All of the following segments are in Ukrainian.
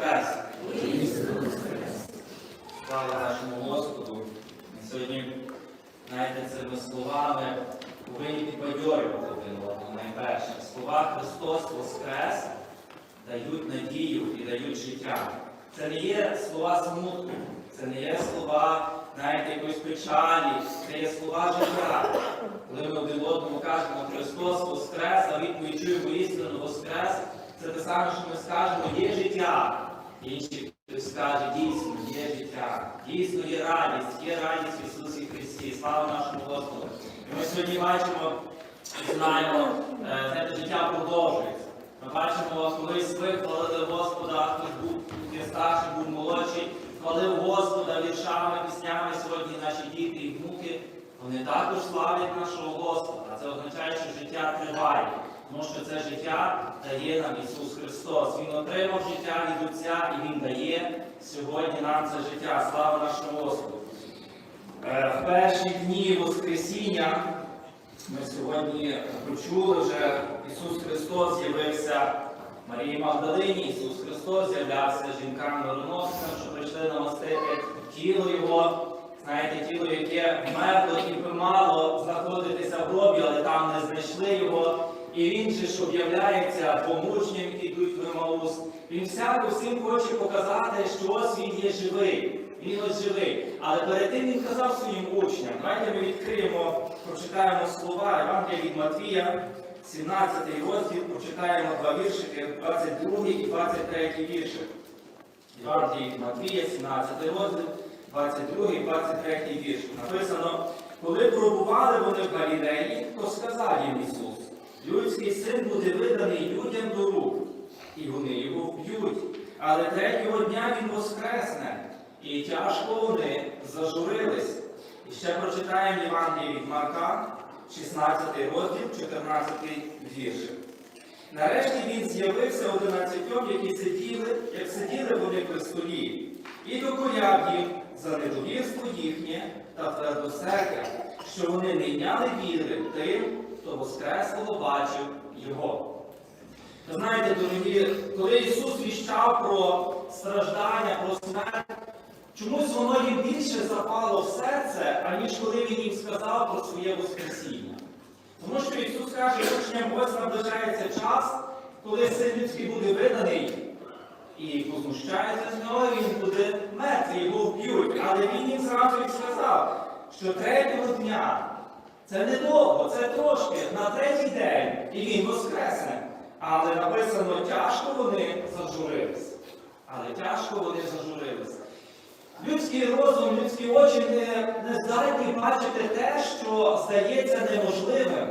Воскрес! Слава нашому Господу! Ми сьогодні, знаєте, цими словами повинні підбадьорювати один одного найперше. Слова Христос Воскрес дають надію і дають життя. Це не є слова смутку, це не є слова, знаєте, якоїсь печалі, це є слова життя. Коли ми один одному кажемо Христос Воскрес, а відповідь чуємо істину Воскрес, це те саме, що ми скажемо, є життя. Інші хтось скаже, дійсно, є життя, дійсно є радість, є радість в Ісусі Христі. Слава нашому Господу. І ми сьогодні бачимо і знаємо, е, знаєте, життя продовжується. Ми бачимо, колись ви хвалили Господа, хтось був є старший, був молодший, хвалив Господа віршами, піснями сьогодні наші діти і внуки. Вони також славлять нашого Господа. Це означає, що життя триває. Тому що це життя дає нам Ісус Христос. Він отримав життя від Отця і Він дає сьогодні нам це життя. Слава нашому Господу. Е, В перші дні Воскресіння ми сьогодні почули вже Ісус Христос з'явився Марії Магдалині, Ісус Христос з'являвся жінкам мироносцям, що прийшли намастити тіло Його. Знаєте, тіло, яке вмерло і мало знаходитися в гробі, але там не знайшли його. І він же ж об'являється помучням, які йдуть в Емаус. Він всяко всім хоче показати, що ось він є живий. Він ось живий. Але перед тим він казав своїм учням. Давайте ми відкриємо, прочитаємо слова Євангелія від Матвія, 17 розділ, прочитаємо два віршики, 22 і 23 віршик. Євангелії від Матвія, 17 розділ, 22 і 23 вірш. Написано, коли пробували вони в Галілеї, то сказав їм Ісус, людський син буде виданий людям до рук, і вони його вб'ють. Але третього дня він воскресне, і тяжко вони зажурились. І ще прочитаємо Євангеліє від Марка, 16 розділ, 14 віршик. Нарешті він з'явився одинадцятьом, які сиділи, як сиділи вони при столі, і докоряв їм за недовірство їхнє та твердосердя, що вони не йняли віри тим, хто воскресло бачив його. Ви знаєте, дорогі, коли Ісус віщав про страждання, про смерть, чомусь воно їм більше запало в серце, аніж коли Він їм сказав про своє Воскресіння. Тому що Ісус каже учням, ось наближається час, коли син людський буде виданий і познущається з нього, він буде мертвий, його вб'ють. Але він їм зразу і сказав, що третього дня це недовго, це трошки, на третій день, і він воскресне. Але написано, тяжко вони зажурились. Але тяжко вони зажурились. Людський розум, людські очі не, не здатні бачити те, що здається неможливим.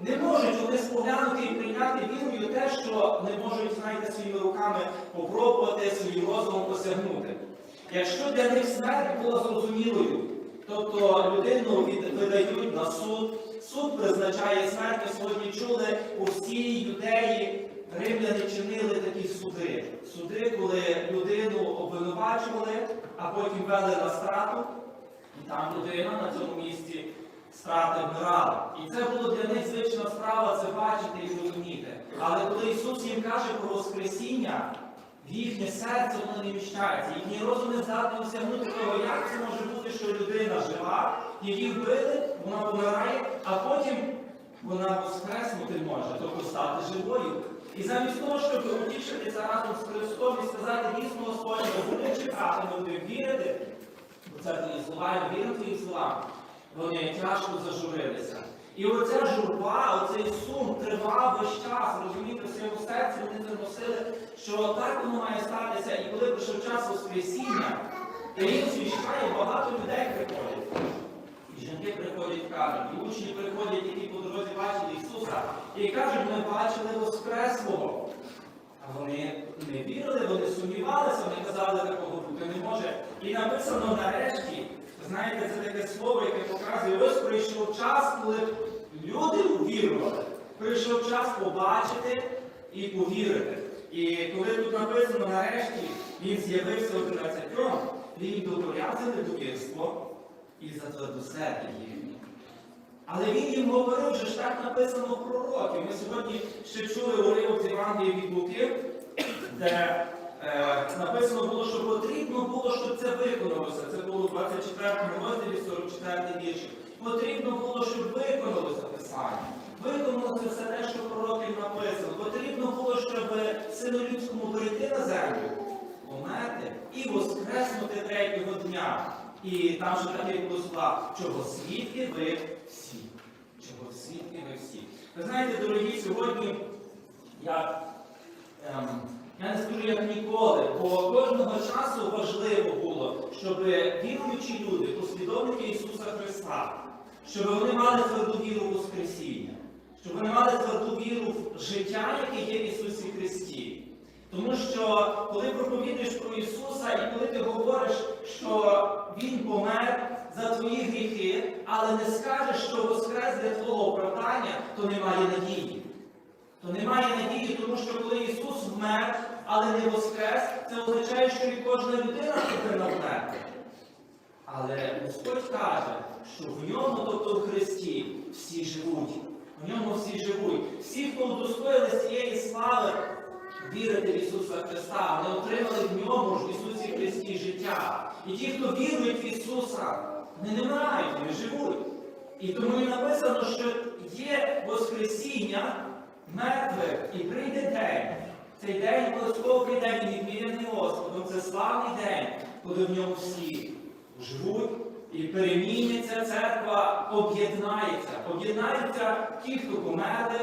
Не можуть вони споглянути і прийняти вірою те, що не можуть, знаєте, своїми руками попробувати, своїм розумом посягнути. Якщо для них смерть була зрозумілою, тобто людину видають на суд, суд призначає смерть, сьогодні чули у всій юдеї римляни чинили такі суди. Суди, коли людину обвинувачували, а потім вели на страту, і там людина на цьому місці страти вмирала. І це було для них звична справа це бачити і розуміти. Але коли Ісус їм каже про Воскресіння, в їхнє серце воно не вміщається. Їхній розум не здатний осягнути того, як це жива, її вбили, вона помирає, а потім вона воскреснути може, тобто стати живою. І замість того, щоб утішитися разом з Христом і сказати дійсно Господь, ми будемо чекати, будемо вірити, бо це твої слова, я вірю твоїм словам, вони тяжко зажурилися. І оця журба, оцей сум тривав весь час, розумієте, в своєму серці вони це носили, що так воно має статися. І коли прийшов час Воскресіння, і він звіщає, багато людей приходять. Жінки приходять, кажуть, і учні приходять, які по дорозі бачили Ісуса, і кажуть, ми бачили Воскреслого. А вони не вірили, вони сумнівалися, вони казали, такого бути не може. І написано нарешті, знаєте, це таке слово, яке показує, ось прийшов час, коли люди увірували. Прийшов час побачити і повірити. І коли тут написано нарешті, він з'явився у 11, він докоряв за недовірство і за твердосердя їхнє. Але він їм говорив, що ж так написано в пророків. Ми сьогодні ще чули уривок з Євангелії від Луки, де е, написано було, що потрібно було, щоб це виконалося. Це було в 24 розділі, 44 вірші. Потрібно було, щоб виконалося Писання. Виконалося все те, що пророків написано. Потрібно було, щоб сину людському прийти на землю, померти і воскреснути третього дня. І там же таке було слова, чого свідки ви всі. Чого свідки ви всі. Ви знаєте, дорогі, сьогодні я, ем, я не скажу як ніколи, бо кожного часу важливо було, щоб віруючі люди, послідовники Ісуса Христа, щоб вони мали тверду віру в Воскресіння, щоб вони мали тверду віру в життя, яке є в Ісусі Христі. Тому що коли проповідуєш про Ісуса і коли ти говориш, що Він помер за твої гріхи, але не скажеш, що воскрес для твого оправдання, то немає надії. То немає надії, тому що коли Ісус вмер, але не воскрес, це означає, що і кожна людина повинна вмерти. Але Господь каже, що в ньому, тобто в Христі, всі живуть. В ньому всі живуть. Всі, хто удостоїли цієї слави, вірити в Ісуса Христа, вони отримали в ньому ж в Ісусі Христі життя. І ті, хто вірують в Ісуса, вони не вмирають, вони живуть. І тому і написано, що є Воскресіння мертвих, і прийде день. Цей день обов'язково прийде він відміряний Господом. Це славний день, коли в ньому всі живуть і переміняться церква, об'єднається. Об'єднаються ті, хто померли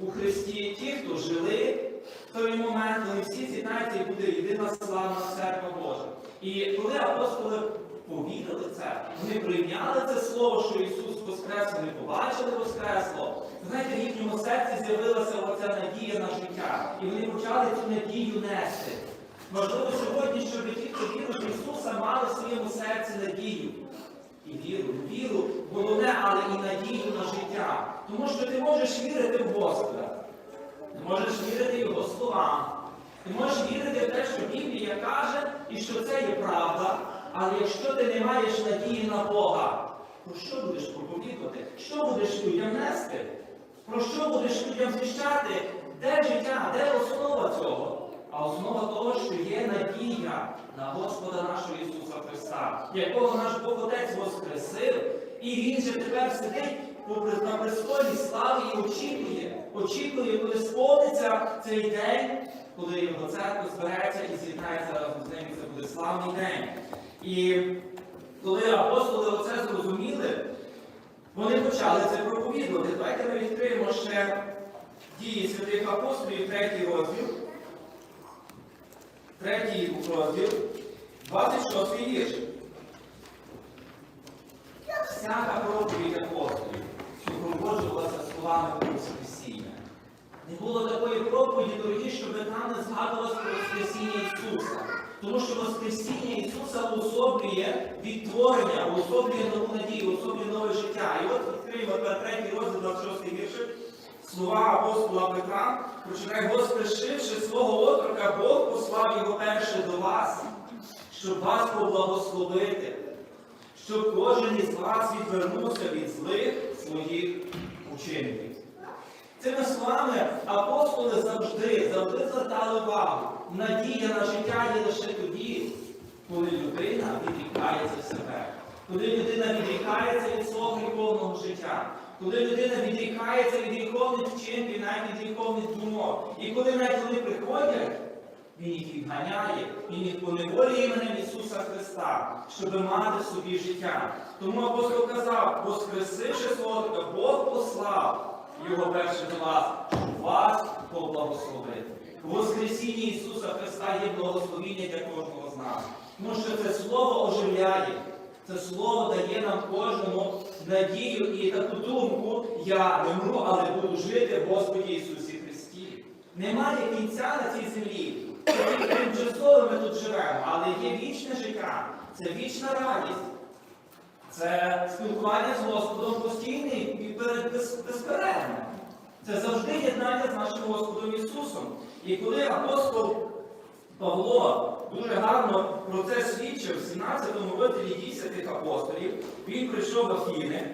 у Христі, ті, хто жили в той момент, вони всі з'єднаються і буде єдина славна церква Божа. І коли апостоли повірили це, вони прийняли це слово, що Ісус Воскрес, вони побачили Воскресло. Знаєте, в їхньому серці з'явилася оця надія на життя. І вони почали цю надію нести. Важливо сьогодні, щоб ті, хто вірують Ісуса, мали в своєму серці надію. І віру, віру, головне, але і надію на життя. Тому що ти можеш вірити в Господа. Можеш вірити Його словам. Ти можеш вірити в те, що Біблія каже, і що це є правда. Але якщо ти не маєш надії на Бога, про що будеш проповідувати? Що будеш людям нести? Про що будеш людям звіщати? Де життя, де основа цього? А основа того, що є надія на Господа нашого Ісуса Христа, якого наш Бог Отець воскресив, і Він же тепер сидить на престолі слави і очікує, очікує, коли сповниться цей день, коли його церква збереться і з'єднається разом з ним, це буде славний день. І коли апостоли оце зрозуміли, вони почали це проповідувати. Давайте ми відкриємо ще дії святих апостолів, третій розділ. Третій розділ, 26 вірш. Всяка проповідь апостолів супроводжувалася словами про Воскресіння. Не було такої проповіді, дорогі, щоб там не згадувалось про Воскресіння Ісуса. Тому що Воскресіння Ісуса уособлює відтворення, уособлює нову надію, уособлює нове життя. І от відкриємо третій розділ 26 віршик. Слова апостола Петра, починає, воскрешивши свого отрока, Бог послав його перше до вас, щоб вас поблагословити, щоб кожен із вас відвернувся від злих своїх учинків. Цими словами апостоли завжди, завжди звертали увагу. Надія на життя є лише тоді, коли людина відрікається себе, коли людина відрікається від свого гріховного життя, коли людина відрікається від гріховних вчинків, навіть від гріховних думок. І коли навіть вони приходять, він їх відганяє, він їх поневолює іменем Ісуса Христа, щоб мати собі життя. Тому апостол казав, воскресивши свого, Бог послав його перше до вас, щоб вас поблагословити. У Воскресінні Ісуса Христа є благословіння для кожного з нас. Тому що це слово оживляє. Це слово дає нам кожному надію і таку думку, я не але буду жити в Господі Ісусі Христі. Немає кінця на цій землі. Тимчасово ми тут живемо, але є вічне життя, це вічна радість. Це спілкування з Господом постійне і безперервне. Це завжди єднання з нашим Господом Ісусом. І коли апостол Павло дуже гарно про це свідчив в 17 розділі дій апостолів, він прийшов в Афіни,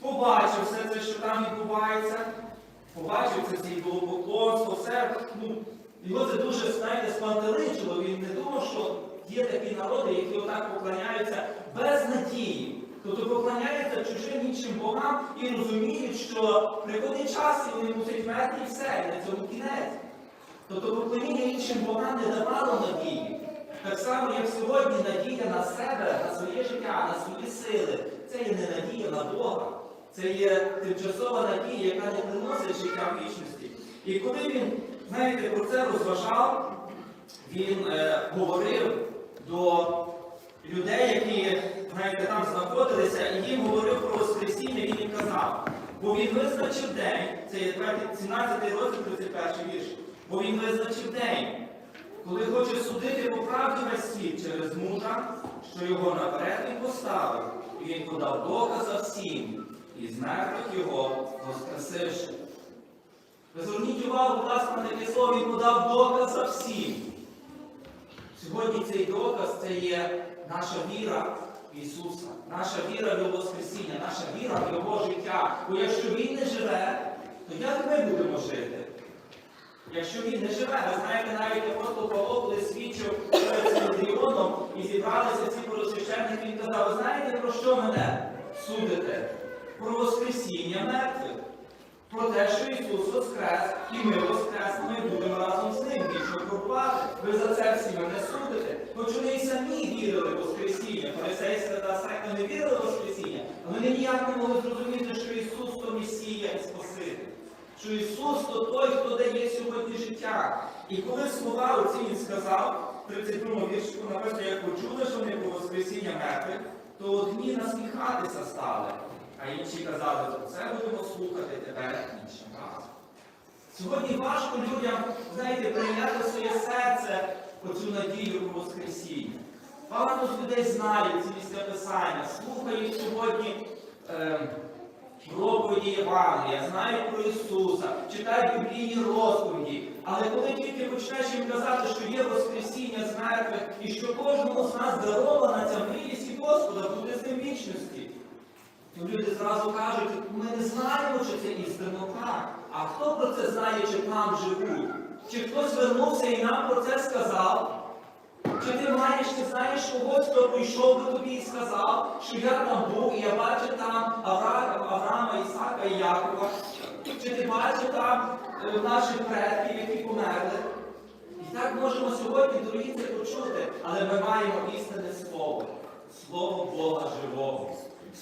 побачив все це, що там відбувається, побачив це ці поклонство, все, ну, Його це дуже, знаєте, спантеличило. Він не думав, що є такі народи, які отак поклоняються без надії. Тобто поклоняються чужим іншим богам і розуміють, що приходить час, і вони мусять вмерти і все, і на цьому кінець. Тобто поклоніння іншим богам не давало надії. Так само, як сьогодні надія на себе, на своє життя, на свої сили. Це є не надія на Бога. Це є тимчасова надія, яка не приносить життя в вічності. І коли він, знаєте, про це розважав, він е, говорив до людей, які знаєте, там знаходилися, і їм говорив про Воскресіння, він їм казав. Бо він визначив день, це є 17 розділ, 31 вірш. Бо він визначив день, коли хоче судити по правді весь світ через мужа, що його наперед він поставив, і він подав доказа всім, і з мертвих його воскресивши. Зверніть увагу, будь ласка, на таке слово, він подав доказа всім. Сьогодні цей доказ це є наша віра в Ісуса, наша віра в Його Воскресіння, наша віра в Його життя. Бо якщо Він не живе, то як ми будемо жити? Якщо він не живе, ви знаєте, навіть апостол Павло, коли свідчив перед Синедріоном і зібралися ці поросвященники, він казав, ви знаєте, про що мене судите? Про Воскресіння мертвих. Про те, що Ісус воскрес, і ми воскреснемо і будемо разом з ним вічно крупати. Ви за це всі мене судите. Хоч вони і самі вірили в Воскресіння, фарисейська та секта не вірили в Воскресіння, але вони ніяк не могли зрозуміти, що Ісус то Месія і Спаситель. Що Ісус то той, хто дає сьогодні життя. І коли слова оці він сказав, в 32 віршку написано, як почули, що вони про Воскресіння мертвих, то одні насміхатися стали, а інші казали, це будемо слухати тебе іншим разом. Сьогодні важко людям, знаєте, прийняти своє серце оцю надію про Воскресіння. Багато з людей знають ці місця Писання, слухають сьогодні. Е, проповіді Євангелія, знають про Ісуса, читають біблійні розповіді. Але коли тільки почнеш їм казати, що є Воскресіння з мертвих, і що кожному з нас дарована ця милість і Господа бути з ним вічності, люди зразу кажуть, ми не знаємо, чи це істинно так. А хто про це знає, чи там живуть? Чи хтось звернувся і нам про це сказав? Чи ти маєш, ти знаєш когось, хто прийшов до тобі і сказав, що я там був, і я бачив там Авраама, Авраама Ісака і Якова? Чи ти бачив там е, наших предків, які померли? І так можемо сьогодні, дорогі, це почути, але ми маємо істинне слово, слово Бога живого.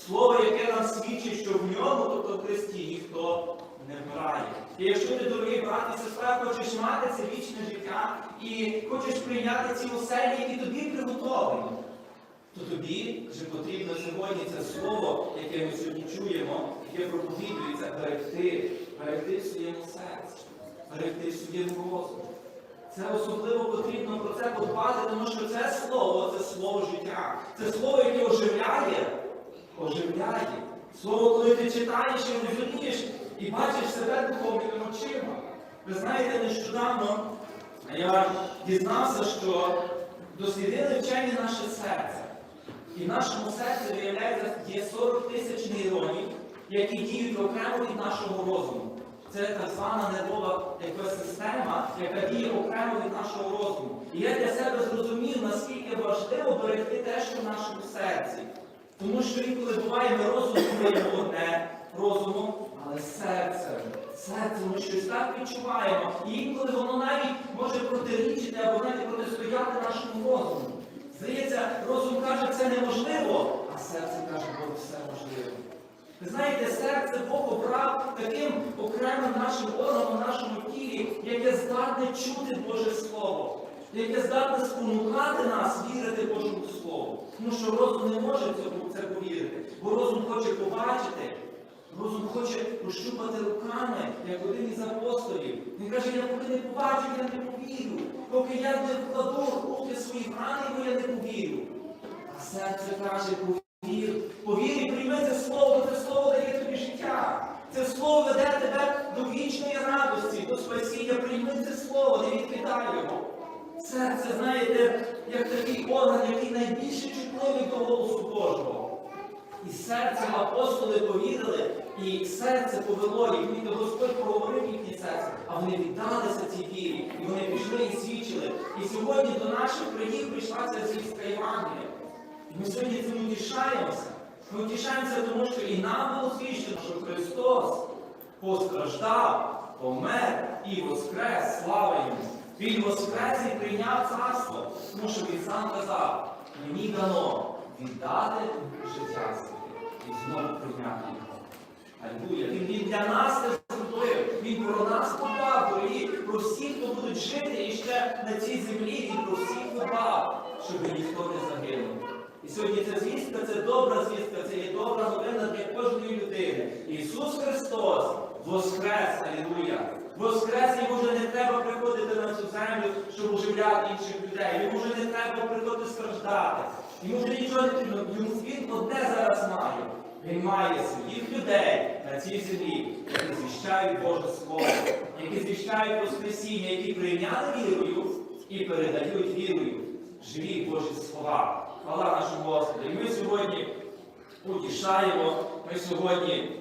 Слово, яке нам свідчить, що в ньому, тобто в Христі, ніхто не вмирає. І якщо ти, дорогі брат і сестра, хочеш мати це вічне життя і хочеш прийняти ці оселі, які тобі приготовлені, то тобі вже потрібно сьогодні це слово, яке ми сьогодні чуємо, яке проповідується, берегти, берегти в своєму серці, берегти в своєму розумі. Це особливо потрібно про це подбати, тому що це слово це слово життя. Це слово, яке оживляє, оживляє. Слово, коли ти читаєш і розумієш, і бачиш себе духовними очима. Ви знаєте, нещодавно я дізнався, що дослідили вчені наше серце. І в нашому серці, виявляється, є 40 тисяч нейронів, які діють окремо від нашого розуму. Це так звана нервова якась система, яка діє окремо від нашого розуму. І я для себе зрозумів, наскільки важливо берегти те, що в нашому серці. Тому що інколи буває, ми розум думаємо одне розумом, але серцем, серцем ми щось так відчуваємо. І інколи воно навіть може протирічити або навіть протистояти нашому розуму. Здається, розум каже, це неможливо, а серце каже, Бог, все можливо. Ви знаєте, серце Бог обрав таким окремим нашим органом нашому тілі, яке здатне чути Боже Слово, яке здатне спонукати нас вірити Божому Слову. Тому що розум не може цьому це повірити, бо розум хоче побачити, розум хоче пощупати руками, як один із апостолів. Він каже, я поки не побачу, я не повірю. Поки я не вкладу руки свої в рани, бо я не повірю. А серце каже, повір, повір і прийми це слово, це слово дає тобі життя. Це слово веде тебе до вічної радості, до спасіння. Прийми це слово, не відкидай його. Серце, знаєте, як такий орган, який найбільше чутливий до голосу Божого. І серцем апостоли повірили, І серце повело їх, ніби Господь проговорив їхнє серце, а вони віддалися цій вірі, і вони пішли і свідчили. І сьогодні до наших країн прийшла ця звістка Євангелія. І ми сьогодні цим утішаємося. Ми утішаємося, тому що і нам було свідчено, що Христос постраждав, помер і воскрес, слава йому. Він воскрес і прийняв царство, тому що він сам казав, мені дано віддати життя і знову прийняти його. Алілуя. Він, для нас це зробив. Він про нас подбав, дорогі, про всіх, хто будуть жити і ще на цій землі, він про всіх подбав, щоб ніхто не загинув. І сьогодні ця звістка, це добра звістка, це є добра новина для кожної людини. Ісус Христос воскрес, алілуя. Воскрес, йому не треба приходити на цю землю, щоб оживляти інших людей. Йому вже не треба приходити страждати. Йому вже нічого не потрібно. Йому він одне зараз має. Він має своїх людей на цій землі, які звіщають Боже Слово, які звіщають Воскресіння, які прийняли вірою і передають вірою живі Божі слова. Хвала нашому Господу. І ми сьогодні утішаємо, ми сьогодні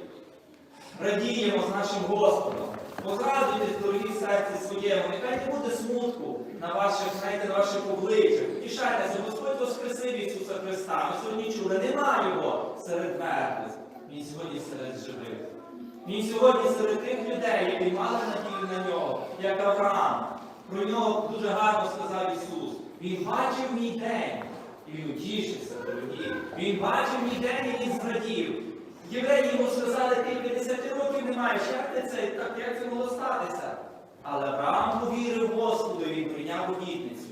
радіємо з нашим Господом. Позрадуйтесь, дорогі серці своєму, нехай не буде смутку на ваших, знаєте, на ваших обличчях. Утішайтеся, Господь воскресив Ісуса Христа. Ми сьогодні чули, нема Його серед мертвих. Він сьогодні серед живих. Він сьогодні серед тих людей, які мали надію на нього, як Авраам. Про нього дуже гарно сказав Ісус. Він бачив мій день, і він утішився, дорогі. Він бачив мій день, і він зрадів. Євреї йому сказали, ти 50 років не маєш, як ти це, так як це могло статися? Але Авраам повірив Господу, і він прийняв обітницю.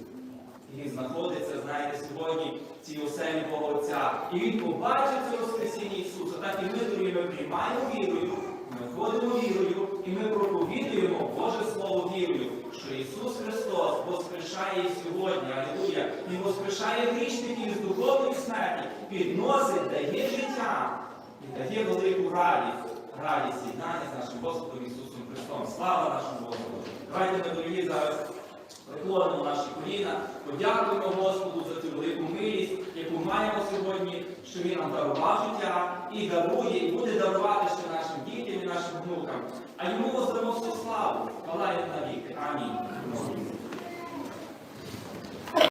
І він знаходиться, знаєте, сьогодні в цій оселі Отця. І він побачив це Воскресіння Ісуса. Так і ми, дорогі, ми приймаємо вірою, ми ходимо вірою, і ми проповідуємо Боже Слово вірою, що Ісус Христос воскрешає і сьогодні, алілуя. Він воскрешає грішників з духовної смерті, підносить, дає життя і дає велику радість, радість єднання з нашим Господом Ісусом Христом. Слава нашому Господу! Давайте ми, дорогі, зараз Приклонимо наші коліна, подякуємо Господу за цю велику милість, яку маємо сьогодні, що Він нам дарував життя і дарує, і буде дарувати ще нашим дітям і нашим внукам. А йому воздамо всю славу. Хвала йому навіки. Амінь.